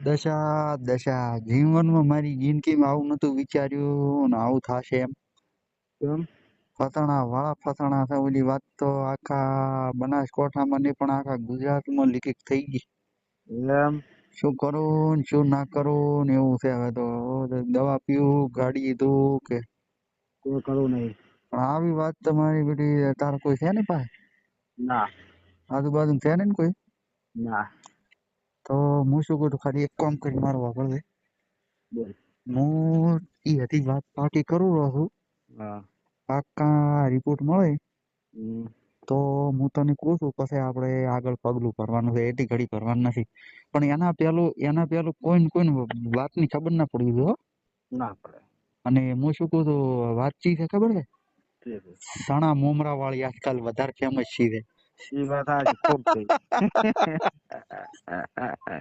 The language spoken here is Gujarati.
દશા દશા. જીવનમાં મારી જિંદગીમાં આવું નતું વિચાર્યું ને આવું થશે એમ. કેમ? ફસાણા વાળા ફસાણા છે ઓલી વાત તો આખા બનાસકોઠામાં નહીં પણ આખા ગુજરાતમાં લીકેજ થઈ ગઈ. એમ? શું કરું ને શું ના કરું ને એવું છે હવે તો દવા પીવું ગાડી ધોવું કે? કોઈ કરવું નહીં. પણ આવી વાત તમારી બધી તારે કોઈ છે ને પાસે? ના. આજુબાજુ છે ને કોઈ? ના. તો હું શું કરું ખાલી એક કામ કરી મારવા વાપરજે બોલ. હું ઈ હતી વાત પાકી કરું રહું છું. હા. રિપોર્ટ મળે. તો હું તને કહું છું પછી આપણે આગળ પગલું ભરવાનું છે એટી ઘડી ભરવાનું નથી. પણ એના પેલું એના પેલું કોઈને વાત વાતની ખબર ના પડી હો. ના પડે. અને હું શું કહું છું વાતચીત છે ખબર છે? સણા મોમરા વાળી આજકાલ વધારે ફેમસ છે. વાત I, I, I,